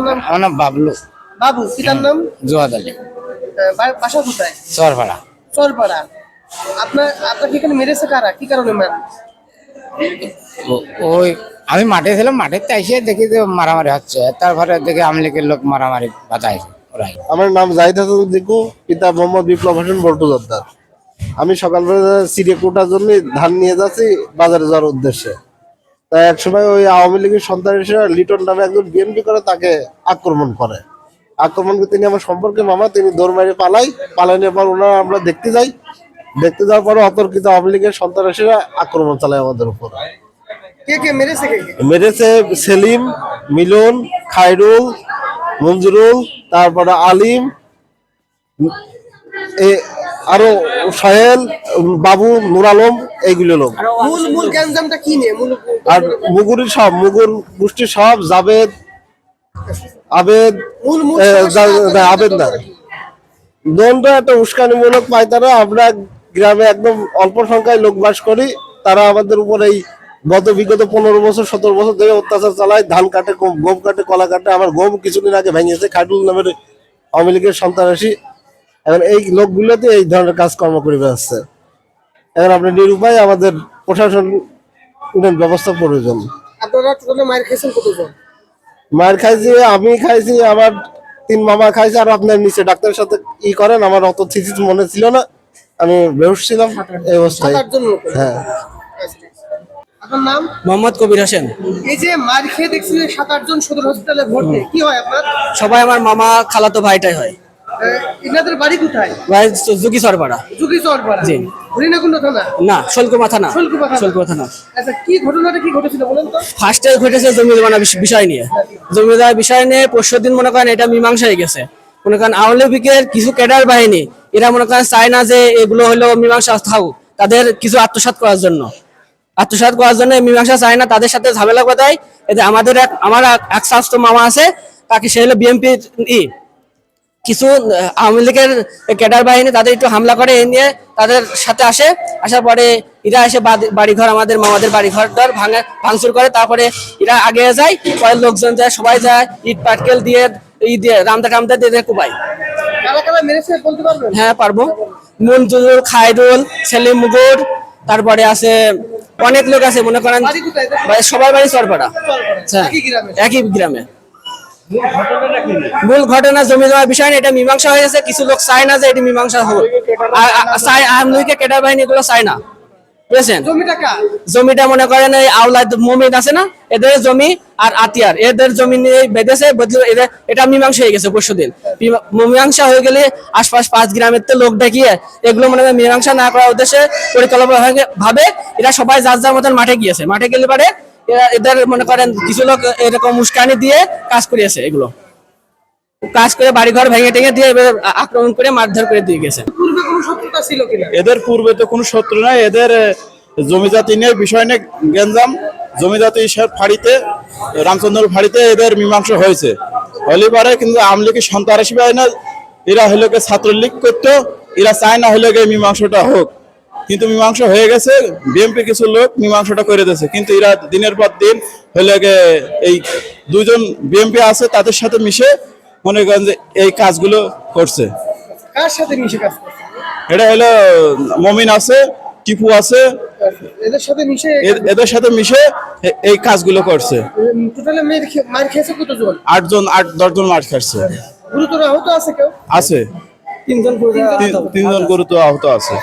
আপনার নাম? আমার নাম বাবলু। বাবু পিতার নাম? জোয়াদ আলী। বাসা কোথায়? চরপাড়া। চরপাড়া। আপনার আপনাকে এখানে মেরেছে কারা? কি কারণে ম্যাম ওই আমি মাঠে ছিলাম মাঠে এসে দেখি যে মারামারি হচ্ছে। তারপরে দেখি আমলিকের লোক মারামারি ওরাই। আমার নাম জাহিদ হাসান দিকু পিতা মোহাম্মদ বিপ্লব হোসেন বল্টু জর্দার আমি সকালবেলা সিরিয়া কোটার জন্য ধান নিয়ে যাচ্ছি বাজারে যাওয়ার উদ্দেশ্যে। তাই এক সময় ওই আওয়ামী লীগের সন্ত্রাসীরা লিটন নামে একজন বিএনপি করে তাকে আক্রমণ করে। আক্রমণ করে তিনি আমার সম্পর্কে মামা তিনি দৌড় মারি পালাই পালানোর পর ওনারা আমরা দেখতে যাই। দেখতে যাওয়ার পরে অতর্কিত আওয়ামী লীগের সন্ত্রাসীরা আক্রমণ চালায় আমাদের উপর। মেরেছে সেলিম মিলন খায়রুল মঞ্জুরুল তারপরে আলিম এ আরও সোহেল বাবু নুর আলম এইগুলো লোক। মূল মূল গ্যাঞ্জামটা কি নিয়ে? মূল আর মুগুরির সব মুগুর গোষ্ঠীর সব জাবেদ আবেদ আবেদ না দলটা একটা উস্কানিমূলক পায় তারা। আমরা গ্রামে একদম অল্প সংখ্যায় লোক বাস করি। তারা আমাদের উপর এই গত বিগত পনেরো বছর সতেরো বছর ধরে অত্যাচার চালায়। ধান কাটে গম গম কাটে কলা কাটে। আমার গম কিছুদিন আগে ভেঙেছে। খাটুল নামের আওয়ামী লীগের সন্ত্রাসী। এখন এই লোকগুলোতে এই ধরনের কাজকর্ম করে বেড়াচ্ছে। এখন আপনি নিরুপায় আমাদের প্রশাসন উন্নয়ন ব্যবস্থা প্রয়োজন। আপনারা টোটালে মায়ের কতজন? খাইছি আমি খাইছি আমার তিন মামা খাইছে আর আপনার নিচে ডাক্তারের সাথে ই করেন আমার অত থিসিস মনে ছিল না। আমি বেহুশ ছিলাম এই অবস্থায়। হ্যাঁ। আপনার নাম? মোহাম্মদ কবির হোসেন। এই যে মার খেয়ে দেখছি যে সাত আটজন সদর হসপিটালে ভর্তি কি হয় আপনার? সবাই আমার মামা খালাতো ভাইটাই হয়। ইনাদের বাড়ি কোথায়? জুগি সরপাড়া। জি। হরিণাকুণ্ড থানা? না শোলকুমা থানা। শোলকুমা থানা। শোলকুমা থানা। আচ্ছা কি ঘটনাটা কি ঘটেছিল বলেন তো? ফার্স্টে ঘটেছে জমি বিষয় নিয়ে। জমি জমা বিষয় নিয়ে পরশু দিন মনে করেন এটা মীমাংসা হয়ে গেছে। মনে করেন আওয়ামী লীগের কিছু ক্যাডার বাহিনী এরা মনে করেন চায় না যে এগুলো হলো মীমাংসা থাকুক তাদের কিছু আত্মসাৎ করার জন্য। আত্মসাৎ করার জন্য মীমাংসা চায় না তাদের সাথে ঝামেলা কোথায় এতে আমাদের এক আমার এক- স্বাস্থ্য মামা আছে তাকে সে হলো বিএনপি ই। কিছু আওয়ামী লীগের ক্যাডার বাহিনী তাদের একটু হামলা করে এই নিয়ে তাদের সাথে আসে। আসার পরে এরা এসে বাড়িঘর আমাদের মামাদের বাড়িঘর দর ভাঙে ভাঙচুর করে। তারপরে এরা আগে যায় পরে লোকজন যায় সবাই যায় ইট পাটকেল দিয়ে ই দিয়ে রামদা টামদা দিয়ে দিয়ে কুবাই হ্যাঁ পারব। মঞ্জুরুল খায়রুল সেলিম মুগুর তারপরে আছে অনেক লোক আছে মনে করেন সবার বাড়ি চরপাড়া হ্যাঁ, একই গ্রামে। মূল ঘটনা জমি জমার বিষয় এটা মীমাংসা হয়ে গেছে কিছু লোক চায় না যে এটি মীমাংসা হোক আর- চায় আমলিকে কেটার বাহিনী এগুলো চায় না। বুঝেছেন জমিটা মনে করেন এই আওলা মুমিন আছে না? এদের জমি আর আতিয়ার। এদের জমি নিয়ে বেঁধেছে এদের এটা মীমাংসা হয়ে গেছে পরশু দিন। মীমাংসা হয়ে গেলে আশপাশ পাঁচ গ্রামের তো লোক ডাকিয়ে এগুলো মনে হয় মীমাংসা না করার উদ্দেশ্যে পরিকল্পনা ভাবে এরা সবাই যার যার মতন মাঠে গিয়েছে। মাঠে গেলে পারে এদের মনে করেন কিছু লোক এরকম উস্কানি দিয়ে কাজ করিয়েছে এগুলো। কাজ করে বাড়িঘর ভেঙে টেঙে দিয়ে এবার আক্রমণ করে মারধর করে দিয়ে গেছে। পূর্বে কোনো শত্রুতা ছিল কিনা? এদের পূর্বে তো কোনো শত্রু নাই। এদের জমিজাতি নিয়ে বিষয় নিয়ে গেঞ্জাম। জমিজাতি সব ফাঁড়িতে রামচন্দ্র ফাঁড়িতে এদের মীমাংসা হয়েছে। হলে পারে কিন্তু আমলিকে সন্ত্রাসী বাহিনী এরা হলো গিয়ে ছাত্রলীগ করতো এরা চায় না হলে গিয়ে মীমাংসাটা হোক। কিন্তু মীমাংসা হয়ে গেছে বিএনপি কিছু লোক মীমাংসাটা করে দিয়েছে। কিন্তু এরা দিনের পর দিন হলে এই দুজন বিএনপি আছে তাদের সাথে মিশে মনে করেন যে এই কাজগুলো করছে। কার সাথে মিশে কাজ করছে? এটা হলো মমিন আছে টিপু আছে। এদের সাথে মিশে এদের সাথে মিশে এই কাজগুলো করছে। টোটালে মার খেয়েছে কতজন? আটজন আট দশজন মার খাচ্ছে গুরুতর আহত আছে কেউ? আছে। তিনজন তিন- তিনজন গুরুত্ব আহত আছে।